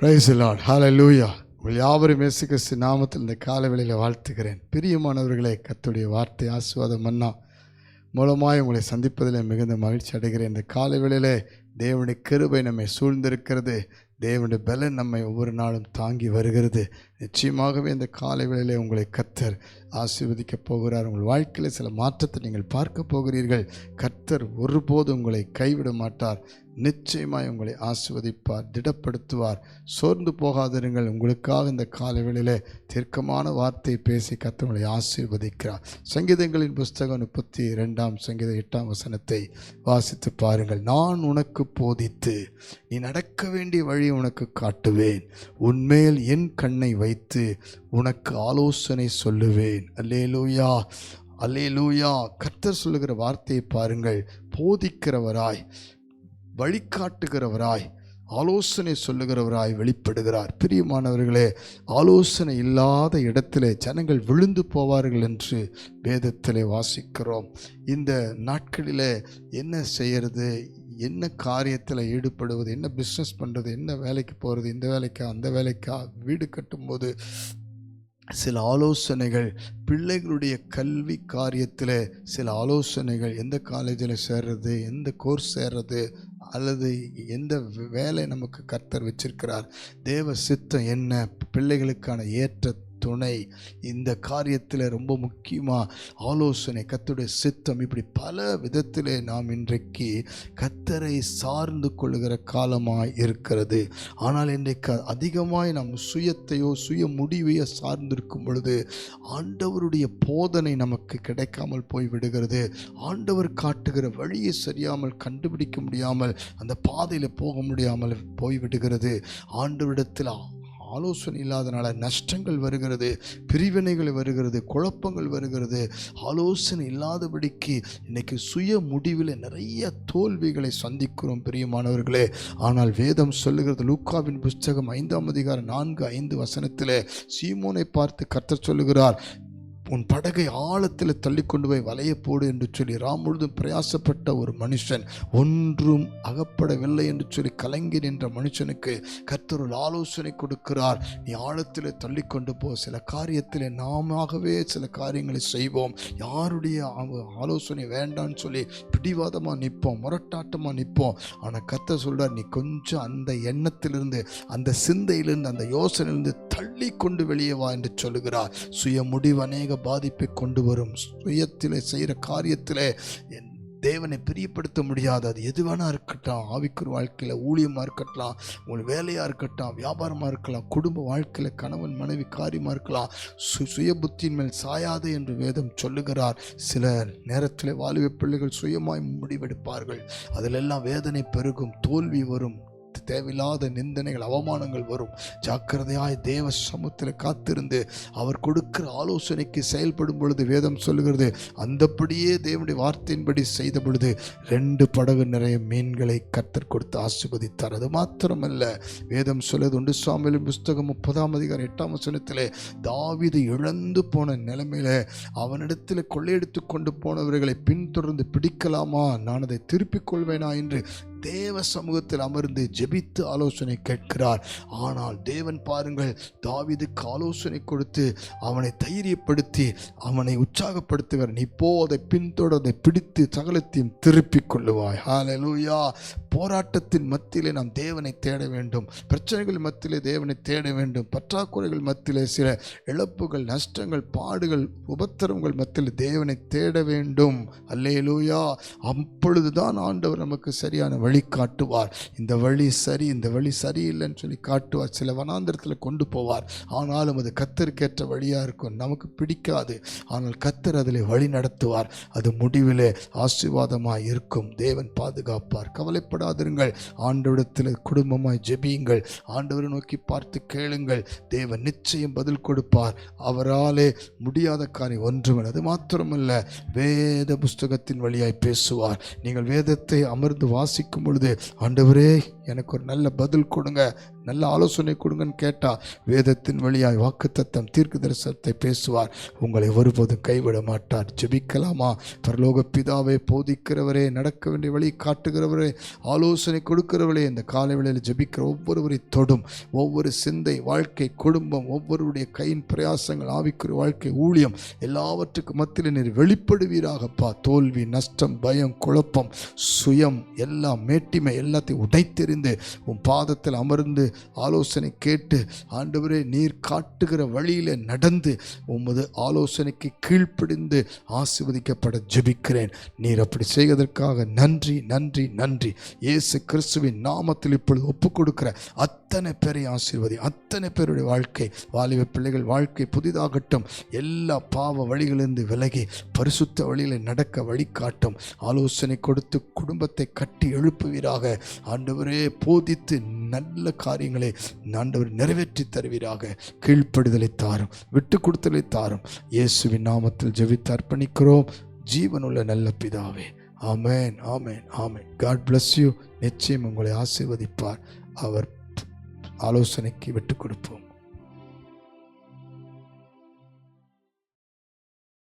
Price Lord லூயா உங்கள் யாவரும் இயேசு கிறிஸ்து நாமத்தில் இந்த காலவெளியில் வாழ்த்துகிறேன். பிரியமானவர்களே கத்துடைய வார்த்தை ஆசுவாதம் மன்னா. மூலமாய் உங்களை சந்திப்பதில் மிகுந்த மகிழ்ச்சி அடைகிறேன். இந்த காலவெளியில் தேவனுடைய கிருபை நம்மை சூழ்ந்திருக்கிறது. தேவனுடைய பலன் நம்மை ஒவ்வொரு நாளும் தாங்கி வருகிறது. நிச்சயமாகவே இந்த காலை உங்களை கர்த்தர் ஆசீர்வதிக்கப் போகிறார். உங்கள் வாழ்க்கையில் சில மாற்றத்தை நீங்கள் பார்க்க போகிறீர்கள். கர்த்தர் ஒருபோதும் உங்களை கைவிட மாட்டார். நிச்சயமாய் உங்களை ஆசிர்வதிப்பார் திடப்படுத்துவார். சோர்ந்து போகாதிருங்கள். உங்களுக்காக இந்த காலை தீர்க்கமான வார்த்தை பேசி கத்தவங்களை ஆசீர்வதிக்கிறார். சங்கீதங்களின் புஸ்தகம் முப்பத்தி ரெண்டாம் சங்கீத எட்டாம் வசனத்தை வாசித்து பாருங்கள். நான் உனக்கு போதித்து நீ நடக்க வேண்டிய வழி உனக்கு காட்டுவேன். உன்மேல் என் கண்ணை வைத்து உனக்கு ஆலோசனை சொல்லுவேன். அல்லேலூயா அல்லேலூயா. கர்த்தர் சொல்லுகிற வார்த்தையை பாருங்கள். போதிக்கிறவராய் வழிகாட்டுகிறவராய் ஆலோசனை சொல்லுகிறவராய் வெளிப்படுகிறார். பிரியமானவர்களே ஆலோசனை இல்லாத இடத்திலே ஜனங்கள் விழுந்து போவார்கள் என்று வேதத்திலே வாசிக்கிறோம். இந்த நாட்களிலே என்ன செய்கிறது என்ன காரியத்தில் ஈடுபடுவது? என்ன பிஸ்னஸ் பண்ணுறது என்ன வேலைக்கு போகிறது இந்த வேலைக்கா? அந்த வேலைக்கா? வீடு கட்டும்போது சில ஆலோசனைகள் பிள்ளைகளுடைய கல்வி காரியத்தில் சில ஆலோசனைகள் எந்த காலேஜில் சேர்றது? எந்த கோர்ஸ் சேர்றது? அல்லது எந்த வேலை நமக்கு கர்த்தர் வச்சிருக்கிறார்? தேவ சித்தம் என்ன? பிள்ளைகளுக்கான ஏற்ற துணை. இந்த காரியத்தில் ரொம்ப முக்கியமாக ஆலோசனை கத்துடைய சித்தம். இப்படி பல விதத்தில் நாம் இன்றைக்கு கத்தரை சார்ந்து கொள்கிற காலமாக இருக்கிறது. ஆனால் இன்றைக்கு அதிகமாக நாம் சுயத்தையோ சுய முடிவையோ சார்ந்திருக்கும் பொழுது ஆண்டவருடைய போதனை நமக்கு கிடைக்காமல் போய் விடுகிறது ஆண்டவர் காட்டுகிற வழியை சரியாமல் கண்டுபிடிக்க முடியாமல் அந்த பாதையில் போக முடியாமல் போய்விடுகிறது. ஆண்டவரிடத்தில் ஆலோசனை இல்லாதனால நஷ்டங்கள் வருகிறது பிரிவினைகள் வருகிறது குழப்பங்கள் வருகிறது. ஆலோசனை இல்லாதபடிக்கு இன்னைக்கு சுய முடிவில் நிறைய தோல்விகளை சந்திக்கிறோம் பிரியமானவர்களே. ஆனால் வேதம் சொல்லுகிறது லூக்காவின் புஸ்தகம் ஐந்தாம் அதிகாரம் நான்கு ஐந்து வசனத்தில் சீமோனை பார்த்து கர்த்தர் சொல்லுகிறார் உன் படகை ஆழத்தில் தள்ளி கொண்டு போய் வலைய போடு என்று சொல்லி ராம் முழுதும் பிரயாசப்பட்ட ஒரு மனுஷன். ஒன்றும் அகப்படவில்லை என்று சொல்லி கலங்கி நின்ற மனுஷனுக்கு கர்த்தர் ஒரு ஆலோசனை கொடுக்கிறார். நீ ஆழத்தில் தள்ளி கொண்டு போ. சில காரியத்தில் நாமவே சில காரியங்களை செய்வோம். யாருடைய ஆலோசனை வேண்டான்னு சொல்லி பிடிவாதமாக நிற்போம். முரட்டாட்டமாக நிற்போம். ஆனால் கர்த்தர் சொல்கிறார் நீ கொஞ்சம் அந்த எண்ணத்திலிருந்து அந்த சிந்தையிலிருந்து அந்த யோசனையிலிருந்து தள்ளி கொண்டு வெளியே வா என்று சொல்லுகிறார். சுய முடிவு அநேக பாதிப்பை கொண்டு வரும். சுயத்தில் செய்கிற காரியத்தில் என் தேவனை பிரியப்படுத்த முடியாது. அது எது வேணா இருக்கட்டும். ஆவிக்குர் வாழ்க்கையில் ஊழியமாக இருக்கட்டும். உங்கள் வேலையாக இருக்கட்டும். வியாபாரமாக இருக்கலாம். குடும்ப வாழ்க்கையில் கணவன் மனைவி காரியமாக இருக்கலாம். சு சுய புத்தியின் மேல் சாயாது என்று வேதம் சொல்லுகிறார். சில நேரத்தில் வாலிப பிள்ளைகள் சுயமாய் முடிவெடுப்பார்கள். அதிலெல்லாம் வேதனை பெருகும். தோல்வி வரும். தேவையில்லாத நிந்தனைகள் அவமானங்கள் வரும். ஜாக்கிரதையாய் தேவ சமூகத்தில் காத்திருந்து அவர் கொடுக்கிற ஆலோசனைக்கு செயல்படும் பொழுது வேதம் சொல்லுகிறது அந்தப்படியே தேவனுடைய வார்த்தையின்படி செய்த பொழுது ரெண்டு படகு நிறைய மீன்களை கத்தர் கொடுத்து ஆசிர்வதித்தார். அது மாத்திரமல்ல வேதம் சொல்லுவது உண்டு சுவாமியின் புஸ்தகம் முப்பதாம் அதிகாரம் எட்டாம் வசனத்திலே தாவிது இழந்து போன நிலைமையில அவனிடத்தில் கொள்ளையடித்து கொண்டு போனவர்களை பின்தொடர்ந்து பிடிக்கலாமா? நான் அதை திருப்பிக் கொள்வேனா? என்று தேவ சமூகத்தில் அமர்ந்து ஜெபித்து ஆலோசனை கேட்கிறார். ஆனால் தேவன் பாருங்கள் தாவிதுக்கு ஆலோசனை கொடுத்து அவனை தைரியப்படுத்தி அவனை உற்சாகப்படுத்துகிறார் நீ போ அதை பின்தொடர்ந்து பிடித்து சகலத்தையும் திருப்பிக் கொள்ளுவாய். ஹalleluya போராட்டத்தின் மத்தியிலே நாம் தேவனை தேட வேண்டும். பிரச்சனைகள் மத்தியிலே தேவனை தேட வேண்டும். பற்றாக்குறைகள் மத்தியிலே சில இழப்புகள் நஷ்டங்கள் பாடுகள் உபத்திரவங்கள் மத்தியில் தேவனை தேட வேண்டும். அல்லேலூயா அப்பொழுதுதான் ஆண்டவர் நமக்கு சரியான வழி காட்டுவார். இந்த வழி சரி இந்த வழி சரியில்லைன்னு சொல்லி காட்டுவார். சில வனாந்திரத்தில் கொண்டு போவார். ஆனாலும் அது கத்தருக்கேற்ற வழியாக இருக்கும். நமக்கு பிடிக்காது. ஆனால் கத்தர் அதில் வழி நடத்துவார். அது முடிவிலே ஆசீர்வாதமாக இருக்கும். தேவன் பாதுகாப்பார். கவலைப்படாதிருங்கள். ஆண்டவிடத்தில் குடும்பமாய் ஜெபியுங்கள். ஆண்டவரை நோக்கி பார்த்து கேளுங்கள். தேவன் நிச்சயம் பதில் கொடுப்பார். அவராலே முடியாத காரியம் ஒன்றுமில்லை. அது மாத்திரமல்ல. வேத புஸ்தகத்தின் வழியாய் பேசுவார். நீங்கள் வேதத்தை அமர்ந்து வாசிக்கும் பொழுது ஆண்டவரே எனக்கு ஒரு நல்ல பதில் கொடுங்க. நல்ல ஆலோசனை கொடுங்கன்னு கேட்டால் வேதத்தின் வழியாய் வாக்குத்தத்தம் தீர்க்க தரிசனத்தை பேசுவார். உங்களை ஒருபோதும் கைவிட மாட்டார். ஜெபிக்கலாமா? பரலோக பிதாவே போதிக்கிறவரே நடக்க வேண்டிய வழி காட்டுகிறவரே ஆலோசனை கொடுக்கிறவரே இந்த காலை வேளையில் ஜெபிக்கிற ஒவ்வொருவரை தொடும். ஒவ்வொரு சிந்தை வாழ்க்கை குடும்பம் ஒவ்வொருவருடைய கையின் பிரயாசங்கள் ஆவிக்குரிய வாழ்க்கை ஊழியம் எல்லாவற்றுக்கும் மத்தியில் நீர் வெளிப்படுவீராகப்பா. தோல்வி நஷ்டம் பயம் குழப்பம் சுயம் எல்லாம் மேட்டிமை எல்லாத்தையும் உடைத்தெறிந்து உன் பாதத்தில் அமர்ந்து ஆலோசனை கேட்டு ஆண்டவரே நீர் காட்டுகிற வழியில் நடந்து உமது ஆலோசனைக்கு கீழ்ப்படிந்து ஆசிர்வதிக்கப்பட ஜெபிக்கிறேன். நீர் அப்படி செய்வதற்காக நன்றி நன்றி நன்றி. இயேசு கிறிஸ்துவின் நாமத்தில் இப்பொழுது ஒப்பு கொடுக்கிற அத்தனை பேரை ஆசீர்வதி அத்தனை பேருடைய வாழ்க்கை வாலிப பிள்ளைகள் வாழ்க்கை புதிதாகட்டும். எல்லா பாவ வழிகளிலிருந்து விலகி பரிசுத்த வழியில் நடக்க வழிகாட்டும். ஆலோசனை கொடுத்து குடும்பத்தை கட்டி எழுப்புவீராக. ஆண்டவரே போதித்து நல்ல காரியங்களை ஆண்டவர் நிறைவேற்றி தருவீராக. கீழ்ப்படுதலை தாரும் விட்டு கொடுத்தலை தாரும். இயேசுவின் நாமத்தில் ஜெபித்து அர்ப்பணிக்கிறோம். ஜீவனுள்ள நல்ல பிதாவே. ஆமேன் ஆமேன் ஆமேன். காட் பிளஸ் யூ நிச்சயம் உங்களை ஆசீர்வதிப்பார். அவர் ஆலோசனைக்கு விட்டு கொடுப்போம்